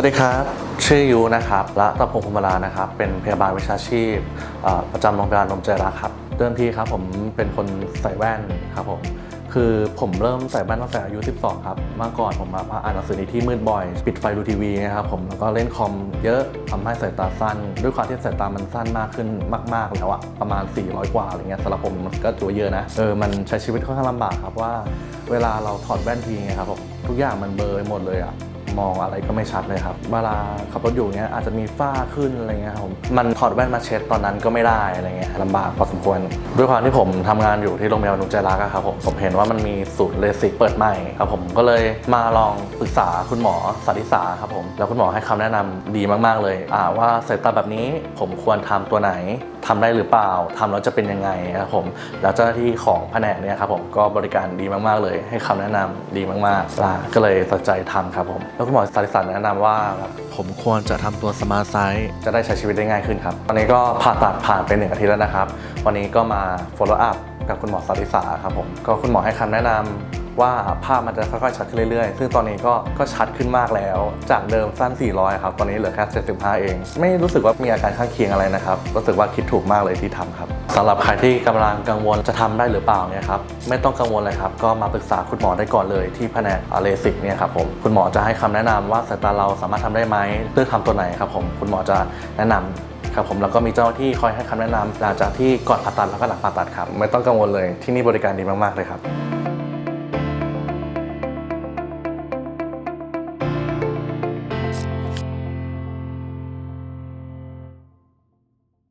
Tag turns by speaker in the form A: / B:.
A: วัสดีครับ ชื่อยูนะครับและตะพงคุมลานะครับ เป็นพยาบาลวิชาชีพประจำโรงพยาบาลนมใจรักครับ เดิมทีครับผมเป็นคนใส่แว่นครับผม คือผมเริ่มใส่แว่นตั้งแต่อายุ 12 ครับ เมื่อก่อนผมมาอ่านหนังสือในที่มืดบ่อย ปิดไฟดูทีวีนะครับผม แล้วก็เล่นคอมเยอะทำให้สายตาสั้น ด้วยความที่สายตามันสั้นมากขึ้นมาก ๆ แล้วอะประมาณ 400 กว่าอะไรเงี้ยสำหรับผมมันก็ถือว่าเยอะนะ เออ มันใช้ชีวิตค่อนข้างลำบากครับว่า เวลาเราถอดแว่นทีไงครับผม ทุกอย่างมันเบลอหมดเลยอะ มองอะไรก็ไม่ชัดเลยครับ เวลาขับรถอยู่เนี้ยอาจจะมีฝ้าขึ้นอะไรเงี้ยครับผมมันถอดแว่นมาเช็ดตอนนั้นก็ไม่ได้อะไรเงี้ยลำบากพอสมควร ด้วยความที่ผมทำงานอยู่ที่โรงพยาบาลนุใจรักครับผมผมเห็นว่ามันมีศูนย์เลสิกเปิดใหม่ครับผมก็เลยมาลองปรึกษาคุณหมอสัติสาครับผมแล้วคุณหมอให้คำแนะนำดีมาก ๆ เลยอ่าว่าสายตาแบบนี้ผมควรทำตัวไหน ทำได้หรือเปล่าทำแล้วจะเป็นยังไงครับผมแล้วเจ้าหน้าที่ของแผนกเนี่ยครับผมก็บริการดีมากๆเลย ให้คำแนะนำดีมากๆก็เลยตัดใจทำครับผมแล้วคุณหมอสาริสันแนะนำว่าผมควรจะทำตัวสมาร์ทไซส์จะได้ใช้ชีวิตได้ง่ายขึ้นครับตอนนี้ก็ผ่าตัดผ่านไปหนึ่งอาทิตย์แล้วนะครับ วันนี้ก็มา follow up กับคุณหมอสาริสาครับผมก็คุณหมอให้คำแนะนำ ว่าภาพมันจะค่อยๆชัดขึ้นเรื่อยๆ ซึ่งตอนนี้ก็ก็ชัดขึ้นมากแล้ว จากเดิมสั้น 400 ครับ ตอนนี้เหลือแค่ 75 เอง ไม่รู้สึกว่ามีอาการข้างเคียงอะไรนะครับ รู้สึกว่าคิดถูกมากเลยที่ทำครับสำหรับใครที่กำลังกังวลจะทำได้หรือเปล่าเนี่ยครับ ไม่ต้องกังวลเลยครับ ก็มาปรึกษาคุณหมอได้ก่อนเลยที่แผนกเลสิกเนี่ยครับผม คุณหมอจะให้คำแนะนำว่าสายตาเราสามารถทำได้ไหมเลือกทำตัวไหนครับผม คุณหมอจะแนะนำครับผมแล้วก็มีเจ้าหน้าที่คอยให้คำแนะนำหลังจากที่ก่อนผ่าตัดแล้วก็หลังผ่าตัดครับ ไม่ต้องกังวลเลยที่นี่บริการดีมาก ๆ เลยครับ